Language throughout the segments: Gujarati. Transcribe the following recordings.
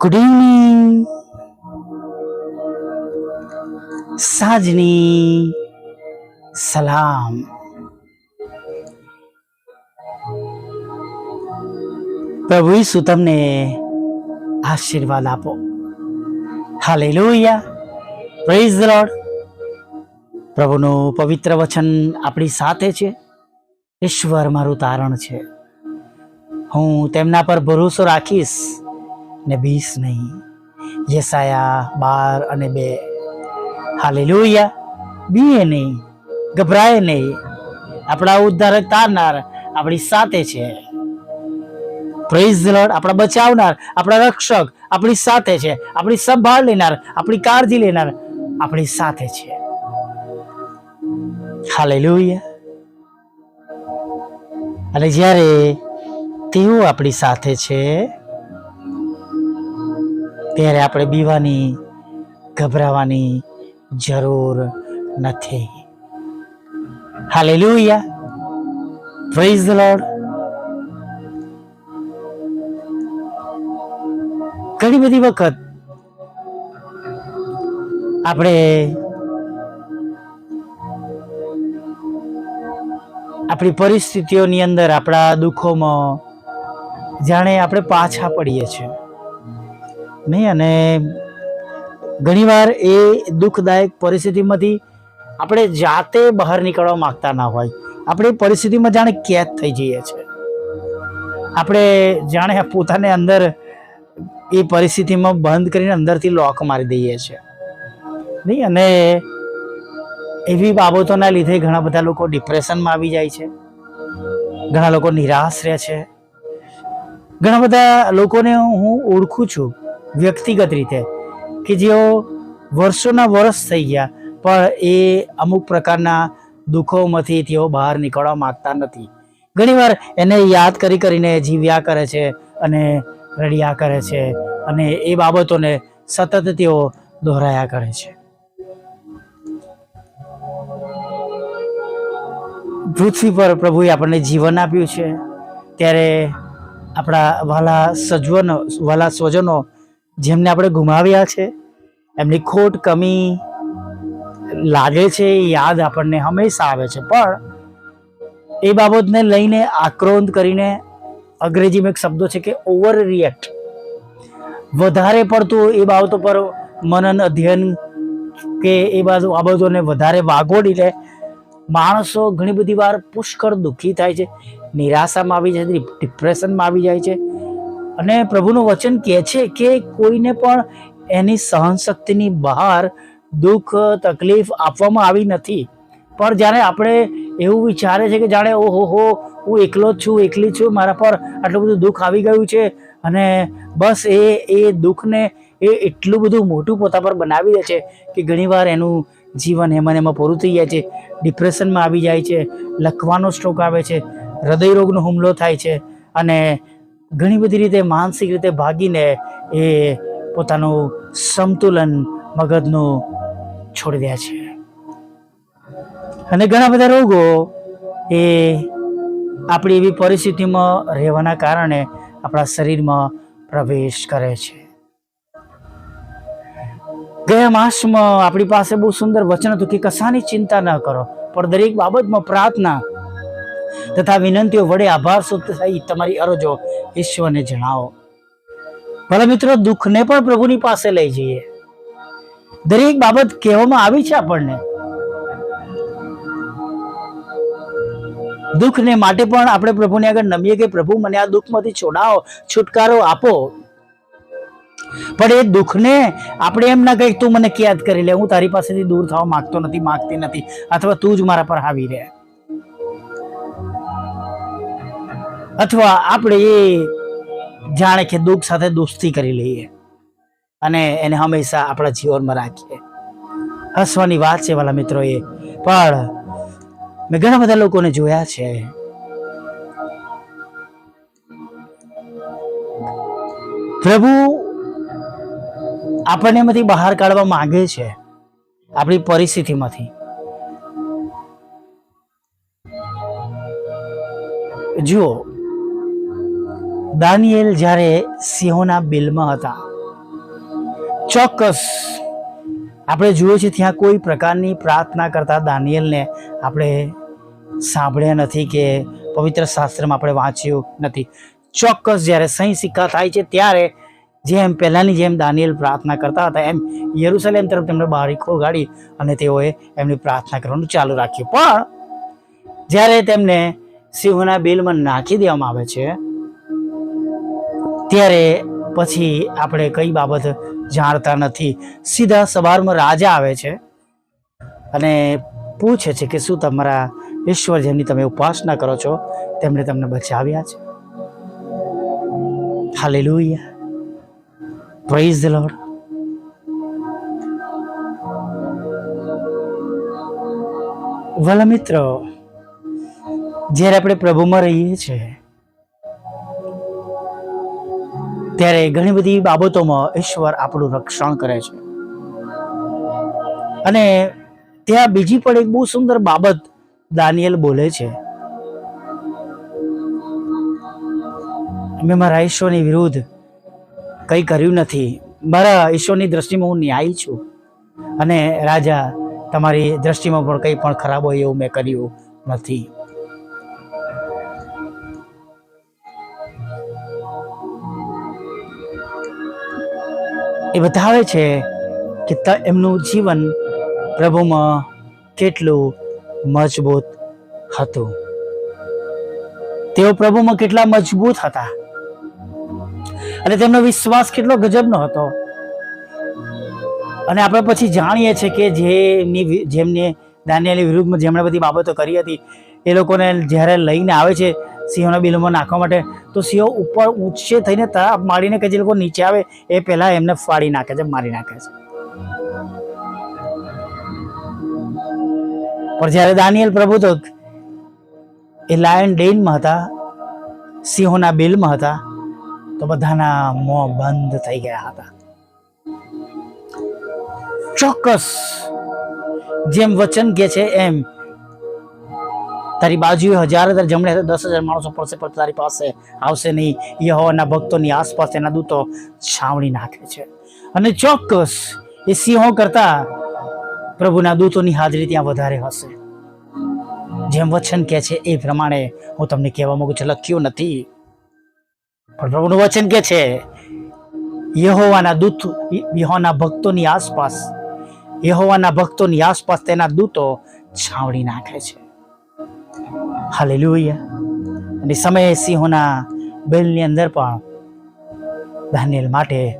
ગુડ ઇવનિંગ સાજની સલામ પ્રભુ ઈસુ તમને આશીર્વાદ આપો. હાલેલુયા પ્રેઝ ધ લોર્ડ પ્રભુનું પવિત્ર વચન આપણી સાથે છે. ઈશ્વર મારું તારણ છે. હું તેમના પર ભરોસો રાખીશ ને બીસ નહીં. યસાયા બાર અને બે. હાલેલુયા. બીએ નહીં. ગભરાય નહીં. આપણા ઉદ્ધારક તારનાર આપણી સાથે છે. પ્રેઝ લોર્ડ આપણા બચાવનાર, આપણા રક્ષક આપણી સાથે છે. આપણી સંભાળ લેનાર, આપણી કાળજી લેનાર આપણી સાથે છે. હાલેલુયા. અને જ્યારે તેઓ આપણી સાથે છે. ત્યારે આપણે બીવાની ગભરાવાની જરૂર નથી. હાલેલુયા. પ્રેઝ ધ લોર્ડ ઘણી બધી વખત આપણે આપણી પરિસ્થિતિઓની અંદર આપણા દુઃખોમાં જાણે આપણે પાછા પડીએ છીએ. નહીં, અને ઘણીવાર એ દુઃખદાયક પરિસ્થિતિમાંથી આપણે જાતે બહાર નીકળવા માંગતા ના હોય. આપણે પરિસ્થિતિમાં જાણે કેદ થઈ જઈએ છીએ. આપણે જાણે પોતાને અંદર એ પરિસ્થિતિમાં બંધ કરીને અંદરથી લોક મારી દઈએ છીએ. નહીં, અને એવી બાબતોના લીધે ઘણા બધા લોકો ડિપ્રેશનમાં આવી જાય છે. ઘણા લોકો નિરાશ રહે છે. ઘણા બધા લોકોને હું ઓળખું છું વ્યક્તિગત રીતે કે જેઓ વર્ષોના વર્ષ થઈ ગયા, પણ એ અમુક પ્રકારના દુઃખોમાંથી તેઓ બહાર નીકળવા માગતા નથી. ઘણીવાર એને યાદ કરી કરીને જીવ્યા કરે છે અને રડ્યા કરે છે અને એ બાબતોને સતત તેઓ દોહરાયા કરે છે. પૃથ્વી પર પ્રભુએ આપણને જીવન આપ્યું છે. ત્યારે આપણા વાલા સજ્વનો વાલા સ્વજનો જેમને આપણે ગુમાવ્યા છે, એમની ખોટ કમી લાગે છે યાદ આપણને હંમેશા આવે છે. પણ એ બાબતને લઈને આક્રોંત કરીને અંગ્રેજીમાં એક શબ્દો છે કે ઓવર રિએક્ટ વધારે પડતું એ બાબતો પર મનન અધ્યયન કે એ બાજુ બાબતોને વધારે વાગોડી લે. માણસો ઘણી બધી વાર પુષ્કળ દુઃખી થાય છે. નિરાશામાં આવી જાય, ડિપ્રેશનમાં આવી જાય છે. અને પ્રભુનું વચન કહે છે કે કોઈને પણ એની સહનશક્તિની બહાર દુઃખ, તકલીફ આપવામાં આવી નથી. પણ જ્યારે આપણે એવું વિચારે છે કે જાણે, ઓહો હો, હું એકલો જ છું, એકલી છું, મારા પર આટલું બધું દુઃખ આવી ગયું છે, અને બસ એ એ દુઃખને એ એટલું બધું મોટું પોતા પર બનાવી દે છે કે ઘણીવાર એનું જીવન એમાં એમાં પૂરું થઈ જાય છે, ડિપ્રેશનમાં આવી જાય છે, લખવાનો સ્ટ્રોક આવે છે હૃદય રોગનો હુમલો થાય છે અને ઘણી બધી રીતે માનસિક રીતે ભાગીને એ પોતાનું સંતુલન મગજનું છોડી દે છે. અને ઘણા બધા રોગો એ આપણી એવી પરિસ્થિતિમાં રહેવાના કારણે આપણા શરીરમાં પ્રવેશ કરે છે. ગયા માસમાં આપણી પાસે બહુ સુંદર વચન હતું કે કશાની ચિંતા ન કરો, પણ દરેક બાબતમાં પ્રાર્થના તથા વિનંતીઓ વડે આભાર સુપ્ત થઈ. તમારી અરજો ઈશ્વરને જણાવો. ભલે મિત્રો, દુઃખને પણ પ્રભુની પાસે લઈ જઈએ. દરેક બાબત કહેવામાં આવી છે આપણને. દુઃખને માટે પણ આપણે પ્રભુને આગળ નમીએ કે, પ્રભુ, મને આ દુઃખમાંથી છોડાવો, છુટકારો આપો. પણ એ દુઃખને આપણે એમ ના કહીએ તું મને યાદ કરી લે, હું તારી પાસેથી દૂર થવા માંગતો નથી, માંગતી નથી, અથવા તું જ મારા પર હાવી રહે. અથવા આપણે એ જાણે કે દુઃખ સાથે દોસ્તી કરી લઈએ અને એને હંમેશા આપણા જીવનમાં રાખીએ. હસવાની વાત છે વાલા મિત્રો એ પણ મેં ઘણા બધા લોકોને જોયા છે. પ્રભુ આપણને એમાંથી બહાર કાઢવા માંગે છે, આપણી પરિસ્થિતિમાંથી. જુઓ દાનિયેલ જ્યારે સિંહોના બિલમાં હતા. ચોક્કસ. આપણે જોઈએ છીએ ત્યાં કોઈ પ્રકારની પ્રાર્થના કરતા દાનિયેલને આપણે સાંભળ્યા નથી કે પવિત્ર શાસ્ત્રમાં આપણે વાંચ્યું નથી. ચોક્કસ જ્યારે સહી સિક્કા થાય છે ત્યારે જેમ પહેલાંની જેમ દાનિયેલ પ્રાર્થના કરતા હતા, એમ યરુસલેમ તરફ તેમણે બારી ખોગાડી અને તેઓએ એમની પ્રાર્થના કરવાનું ચાલુ રાખ્યું. પણ જ્યારે તેમને સિંહોના બિલમાં નાખી દેવામાં આવે છે ત્યારે પછી આપણે કઈ બાબત જાણતા નથી. સીધા સવારમાં રાજા આવે છે અને પૂછે છે કે શું તમારા ઈશ્વર જેમની તમે ઉપાસના કરો છો? તેમણે તમને બચાવ્યા છે. હાલેલુયા. પ્રેઝ ધ લોર્ડ વાલા મિત્રો, જ્યારે આપણે પ્રભુમાં રહીએ છીએ ત્યારે ઘણી બધી બાબતોમાં ઈશ્વર આપણું રક્ષણ કરે છે. અને ત્યાં બીજી પણ એક બહુ સુંદર બાબત દાનિયલ બોલે છે. મેં મારા ઈશ્વરની વિરુદ્ધ કંઈ કર્યું નથી. મારા ઈશ્વરની દ્રષ્ટિમાં હું ન્યાયી છું. અને રાજા, તમારી દ્રષ્ટિમાં પણ કંઈ પણ ખરાબ હોય એવું મેં કર્યું નથી. એ બતાવે છે કે એમનું જીવન પ્રભુમાં કેટલું મજબૂત હતું. તેઓ પ્રભુમાં કેટલા મજબૂત હતા. અને તેમનો વિશ્વાસ કેટલો ગજબનો હતો. અને આપણે પછી જાણીએ છીએ કે જેમની જેમને દાનિયાની વિરુદ્ધમાં જેમણે બધી બાબતો કરી હતી, એ લોકોને જ્યારે લઈને આવે છે સિંહોના બિલમાં નાખવા માટે. તો સિંહો ઉપર ઊંચે થઈને તરાપ મારીને કે જે લોકો નીચે આવે, એ પહેલાં એમને ફાડી નાખે છે, મારી નાખે છે. પણ જ્યારે દાનિયેલ પ્રભુ તો એ લાયન ડેનમાં હતા, સિંહોના બિલમાં હતા, તો બધાના મોં બંધ થઈ ગયા હતા. ચોક્કસ. જેમ વચન કે છે એમ તારી બાજુએ હજાર હજાર જમણે હાથે દસ હજાર માણસો પડશે, પણ તારી પાસે આવશે નહીં. યહોવાના ભક્તોની આસપાસ તેના દૂતો છાવણી નાખે છે. અને ચોક્કસ એ સિંહો કરતા પ્રભુના દૂતોની હાજરી ત્યાં વધારે હશે. જેમ વચન કે છે એ પ્રમાણે હું તમને કહેવા માંગુ છું, લખ્યું નથી. પણ પ્રભુનું વચન કે છે, યહોવાના દૂત, યહોવાના ભક્તોની આસપાસ, યહોવાના ભક્તોની આસપાસ તેના દૂતો છાવણી નાખે છે. હાલેલુયા અને સમયે સિંહોના બેલની અંદર પણ દાનિયેલ માટે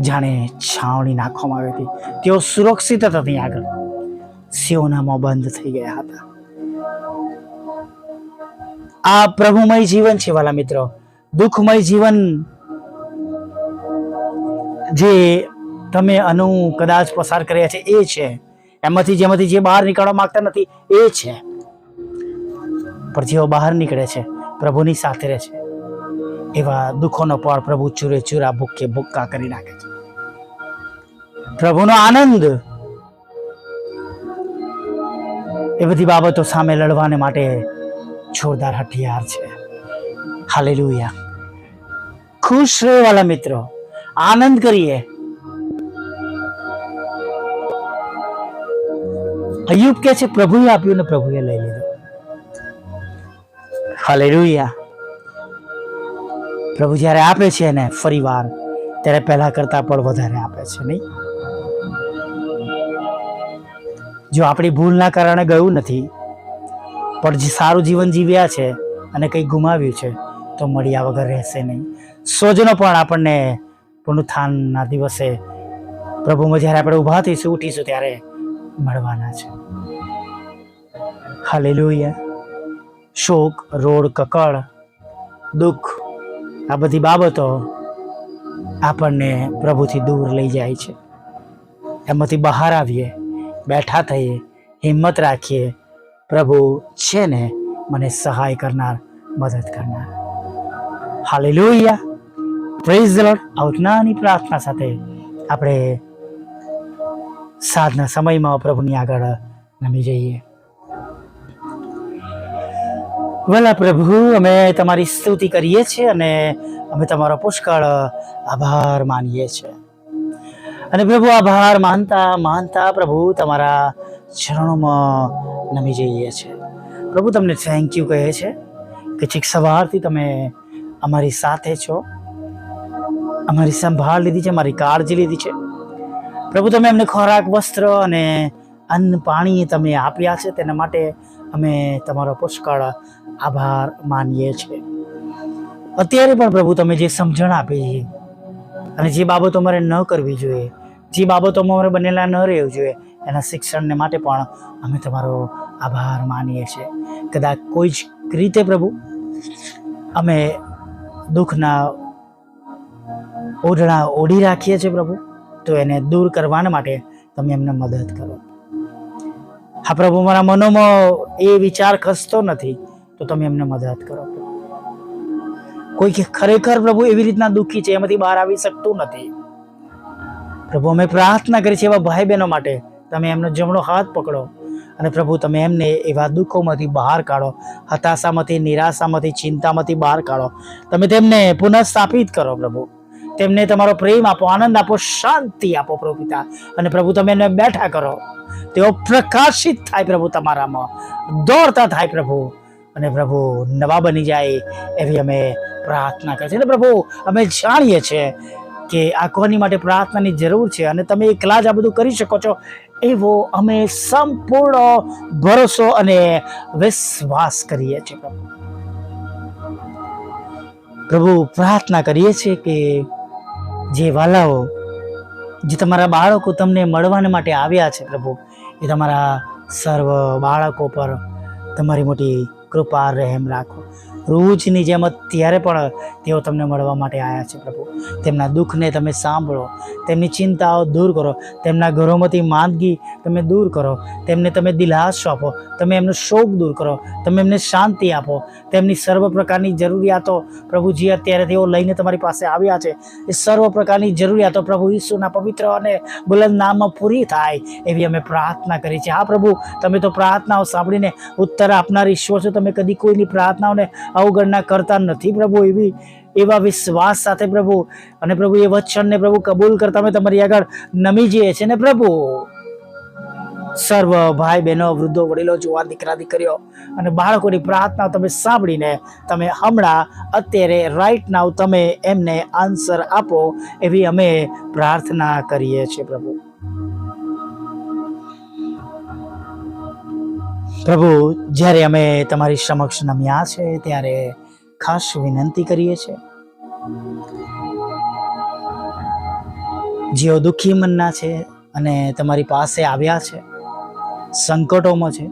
જાણે છાવણી નાખવામાં આવી હતી. તેઓ સુરક્ષિત હતા ત્યાં આગળ. સિંહોનામાં બંધ થઈ ગયા હતા. આ પ્રભુમય જીવન છે વાલા મિત્રો. દુઃખમય જીવન જે તમે અનુ કદાચ પસાર કર્યા છે એ છે. એમાંથી જેમાંથી જે બહાર નીકળવા માંગતા નથી એ છે. પણ જેઓ બહાર નીકળે છે, પ્રભુની સાથે રહે છે. એવા દુઃખોનો પર પ્રભુ ચૂરે ચૂરા ભૂકે ભૂક્કા કરી નાખે છે. પ્રભુનો આનંદ. એ બધી બાબતો સામે લડવાને માટે જોરદાર હથિયાર છે. હાલેલુયા. ખુશ રહેવાલા મિત્રો. આનંદ કરીએ. અયુબ કે છે, પ્રભુએ આપ્યું ને પ્રભુએ લઈ લીધું. હાલેલુયા. પ્રભુ જ્યારે આપે છે ને ફરીવાર, ત્યારે પહેલા કરતા પણ વધારે આપે છે, નહીં? જો આપણી ભૂલના કારણે ગયું નથી, પણ જે સારું જીવન જીવ્યા છે અને કંઈ ગુમાવ્યું છે, તો મળ્યા વગર રહેશે નહીં. સોજનો પણ આપણને પુનઃથાનના દિવસે પ્રભુમાં જ્યારે આપણે ઊભા થઈશું, ઉઠીશું ત્યારે મળવાના છે. હાલેલુયા. શોક, રોડ કકળ દુઃખ, આ બધી બાબતો આપણને પ્રભુથી દૂર લઈ જાય છે. એમાંથી બહાર આવીએ, બેઠા થઈએ, હિંમત રાખીએ, પ્રભુ છે ને મને સહાય કરનાર, મદદ કરનાર. હાલેલુયા. પ્રેઝ ધ લોર્ડ આવનાની પ્રાર્થના સાથે આપણે સાધના સમયમાં પ્રભુની આગળ નમી જઈએ. ભલા પ્રભુ અમે તમારી સ્તુતિ કરીએ છીએ અને અમે તમારો પુષ્કળ આભાર માનીએ છીએ. અને પ્રભુ, આભાર માનતા માનતા પ્રભુ તમારા ચરણોમાં નમી જઈએ છીએ. પ્રભુ, તમને થેન્ક યુ કહે છે કે છેક સવારથી તમે અમારી સાથે છો. અમારી સંભાળ લીધી છે, અમારી કાળજી લીધી છે. પ્રભુ, તમે અમને ખોરાક, વસ્ત્ર અને અન્ન, પાણી તમે આપ્યા છે, તેના માટે અમે તમારો પુષ્કળ આભાર માનીએ છીએ. અત્યારે પણ પ્રભુ તમે જે સમજણ આપી છે અને જે બાબતો અમારે ન કરવી જોઈએ, જે બાબતોમાં અમારે બનેલા ન રહેવું જોઈએ, એના શિક્ષણને માટે પણ અમે તમારો આભાર માનીએ છીએ. કદાચ કોઈ જ રીતે પ્રભુ અમે દુઃખના ઓઢણા ઓઢી રાખીએ છીએ પ્રભુ, તો એને દૂર કરવાના માટે તમે એમને મદદ કરો. હા પ્રભુ, મારા મનોમાં એ વિચાર ખસતો નથી તો તમે એમને મદદ કરો. કોઈ કે ખરેખર પ્રભુ એવી રીતના દુઃખી છે, એમાંથી બહાર આવી શકતું નથી. પ્રભુ અમે પ્રાર્થના કરી છે એવા ભાઈ બહેનો માટે, તમે એમનો જમણો હાથ પકડો અને પ્રભુ તમે એમને એવા દુઃખોમાંથી બહાર કાઢો, હતાશામાંથી, નિરાશામાંથી, ચિંતામાંથી બહાર કાઢો. તમે તેમને પુનઃસ્થાપિત કરો પ્રભુ. તેમને તમારો પ્રેમ આપો, આનંદ આપો, શાંતિ આપો પ્રભુ પિતા. અને પ્રભુ તમે એને બેઠા કરો. તેઓ પ્રકાશિત થાય પ્રભુ તમારામાં. દોડતા થાય પ્રભુ. અને પ્રભુ નવા બની જાય એવી અમે પ્રાર્થના કરીએ છીએ. અને પ્રભુ, અમે જાણીએ છીએ કે આ માટે પ્રાર્થનાની જરૂર છે અને તમે એકલા જ આ બધું કરી શકો છો. એવો અમે સંપૂર્ણ ભરોસો અને વિશ્વાસ કરીએ છીએ પ્રભુ. પ્રભુ, પ્રાર્થના કરીએ છીએ કે જે વાલાઓ, જે તમારા બાળકો તમને મળવાને માટે આવ્યા છે પ્રભુ, એ તમારા સર્વ બાળકો પર તમારી મોટી કૃપા રહેમ રાખો. રોજની જેમ અત્યારે પણ તેઓ તમને મળવા માટે આવ્યા છે પ્રભુ. તેમના દુઃખને તમે સાંભળો, તેમની ચિંતાઓ દૂર કરો, તેમના ઘરોમાંથી માંદગી તમે દૂર કરો, તેમને તમે દિલાસો આપો, તમે એમનો શોક દૂર કરો, તમે એમને શાંતિ આપો. તેમની સર્વ પ્રકારની જરૂરિયાતો પ્રભુજી અત્યારે તેઓ લઈને તમારી પાસે આવ્યા છે, એ સર્વ પ્રકારની જરૂરિયાતો પ્રભુ ઈસુના પવિત્ર અને બુલંદ નામમાં પૂરી થાય એવી અમે પ્રાર્થના કરી છે. હા પ્રભુ, તમે તો પ્રાર્થનાઓ સાંભળીને ઉત્તર આપનાર ઈશ્વર છો, તમે કદી કોઈની પ્રાર્થનાઓને અવગણના કરતા નથી પ્રભુ એવી, એવા વિશ્વાસ સાથે પ્રભુ. અને પ્રભુ એ વચનને પ્રભુ કબૂલ કરતા અમે તમારી આગળ નમી જઈએ છીએ. ને પ્રભુ, સર્વ ભાઈ બહેનો, વૃદ્ધો, વડીલો, જુવાન, દીકરા, દીકરીઓ અને બાળકોની પ્રાર્થના તમે સાંભળીને તમે હમણાં અત્યારે રાઈટ નાવ તમે એમને આન્સર આપો એવી અમે પ્રાર્થના કરીએ છીએ પ્રભુ. પ્રભુ, જ્યારે અમે તમારી સમક્ષ નમ્યા છે, ત્યારે ખાસ વિનંતી કરીએ છીએ. જેઓ દુઃખી મનના છે અને તમારી પાસે આવ્યા છે, સંકટોમાં છે,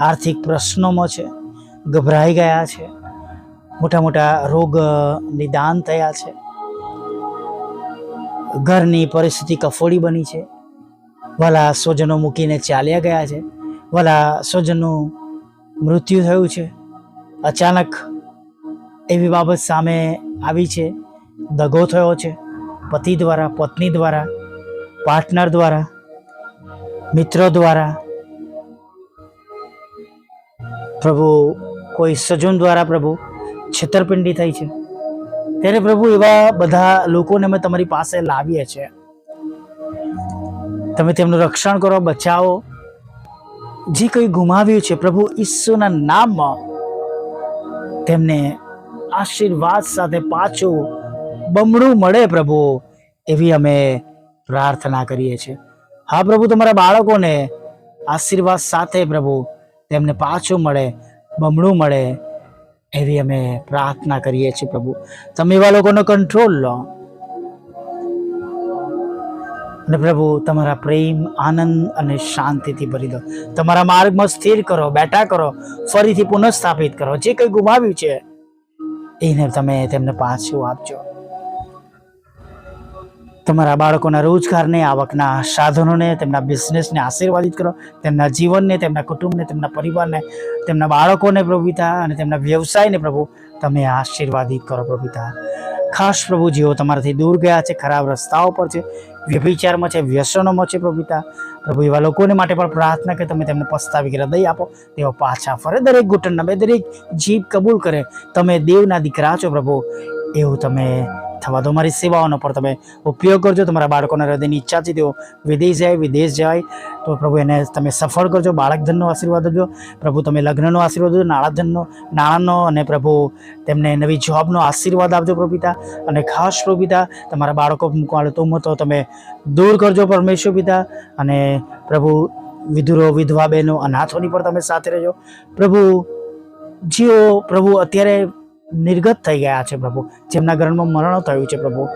આર્થિક પ્રશ્નોમાં છે, ગભરાઈ ગયા છે, મોટા મોટા રોગ નિદાન થયા છે, ઘરની પરિસ્થિતિ કફોડી બની છે, વાલા સ્વજનો મૂકીને ચાલ્યા ગયા છે વાલા સ્વજનનું મૃત્યુ થયું છે. અચાનક એવી બાબત સામે આવી છે. દગો થયો છે. પતિ દ્વારા, પત્ની દ્વારા, પાર્ટનર દ્વારા, મિત્રો દ્વારા. પ્રભુ, કોઈ સજન દ્વારા પ્રભુ છેતરપિંડી થઈ છે. ત્યારે પ્રભુ એવા બધા લોકોને અમે તમારી પાસે લાવીએ છીએ. તમે તેમનું રક્ષણ કરો, બચાવો. જે કંઈ ગુમાવ્યું છે પ્રભુ ઈસુના નામમાં, તેમને આશીર્વાદ સાથે પાછું બમણું મળે પ્રભુ, એવી અમે પ્રાર્થના કરીએ છીએ. હા પ્રભુ, તમારા બાળકોને આશીર્વાદ સાથે પ્રભુ, તેમને પાછું મળે, બમણું મળે, એવી અમે પ્રાર્થના કરીએ છીએ પ્રભુ. તમે એવા લોકોનો કંટ્રોલ લો. અને પ્રભુ, તમારા પ્રેમ, આનંદ અને શાંતિથી ભરી દો. તમારા માર્ગમાં સ્થિર કરો, બેઠા કરો, ફરીથી પુનઃસ્થાપિત કરો. જે કંઈ ગુમાવ્યું છે, એને તમે તેમને પાછું આપજો. તમારા બાળકોના રોજગારને, આવકના સાધનોને, તેમના બિઝનેસને આશીર્વાદિત કરો. તેમના જીવનને, તેમના કુટુંબને, તેમના પરિવારને, તેમના બાળકોને પ્રભુતા અને તેમના વ્યવસાયને પ્રભુ તમે આશીર્વાદિત કરો પ્રભુતા ખાસ પ્રભુ, જેઓ તમારાથી દૂર ગયા છે, ખરાબ રસ્તાઓ પર છે વ્યભિચારમાં છે, વ્યસનોમાં છે પ્રભુ પ્રભુ એવા લોકોને માટે પણ પ્રાર્થના કે તમે તેમને પસ્તાવી કરે દઈ આપો. તેઓ પાછા ફરે દરેક ઘૂંટણ નમે દરેક જીભ કબૂલ કરે. તમે દેવના દીકરા છો પ્રભુ. એવું તમે થવા દો. મારી સેવાઓનો પણ તમે ઉપયોગ કરજો. તમારા બાળકોના હૃદયની ઈચ્છા છે તેઓ વિદેશ જાય વિદેશ જાય. તો પ્રભુ એને તમે સફળ કરજો. બાળક ધનનો આશીર્વાદ આપજો. પ્રભુ તમે લગ્નનો આશીર્વાદ આપજો, નાણાધનનો, નાણાંનો અને પ્રભુ તેમને નવી જોબનો આશીર્વાદ આપજો પ્રભુ અને ખાસ પ્રભુ તમારા બાળકો મૂકવાનો તો મતો તમે દૂર કરજો પરમેશ્વર પિતા. અને પ્રભુ વિધુરો, વિધવા બહેનો, અનાથોની પણ તમે સાથે રહેજો. પ્રભુ, જેઓ પ્રભુ અત્યારે નિર્ગત થઈ ગયા છે પ્રભુ. જેમના ઘરમાં મરણ થયું છે પ્રભુ.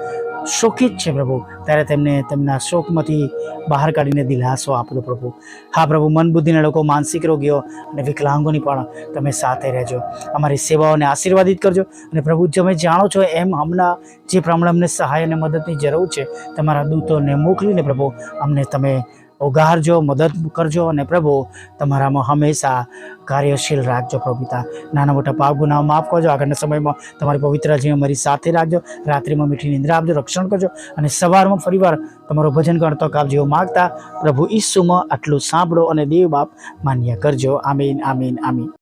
શોકિત છે પ્રભુ. ત્યારે તેમને તેમના શોકમાંથી બહાર કાઢીને દિલાસો આપો પ્રભુ. હા પ્રભુ મન બુદ્ધિના લોકો, માનસિક રોગીઓ અને વિકલાંગોની પણ તમે સાથે રહેજો. અમારી સેવાઓને આશીર્વાદિત કરજો. અને પ્રભુ, તમે જાણો છો એમ હમણાં જે પ્રમાણે અમને સહાય અને મદદની જરૂર છે, તમારા દૂતોને મોકલીને પ્રભુ, અમને તમે ઉગારજો, મદદ કરજો અને પ્રભુ, તમારામાં હંમેશા કાર્યશીલ રાખજો પ્રભુતા નાના મોટા પાપ ગુનાઓ માફ કરજો. આગળના સમયમાં તમારી પવિત્ર જીવન અમારી સાથે રાખજો. રાત્રિમાં મીઠી નિંદ્રા આપજો, રક્ષણ કરજો અને સવારમાં ફરીવાર તમારું ભજન કરતો કાપ જેવો માગતા પ્રભુ ઈસુમાં આટલું સાંભળો અને દેવ બાપ માન્ય કરજો. આમીન આમીન આમીન.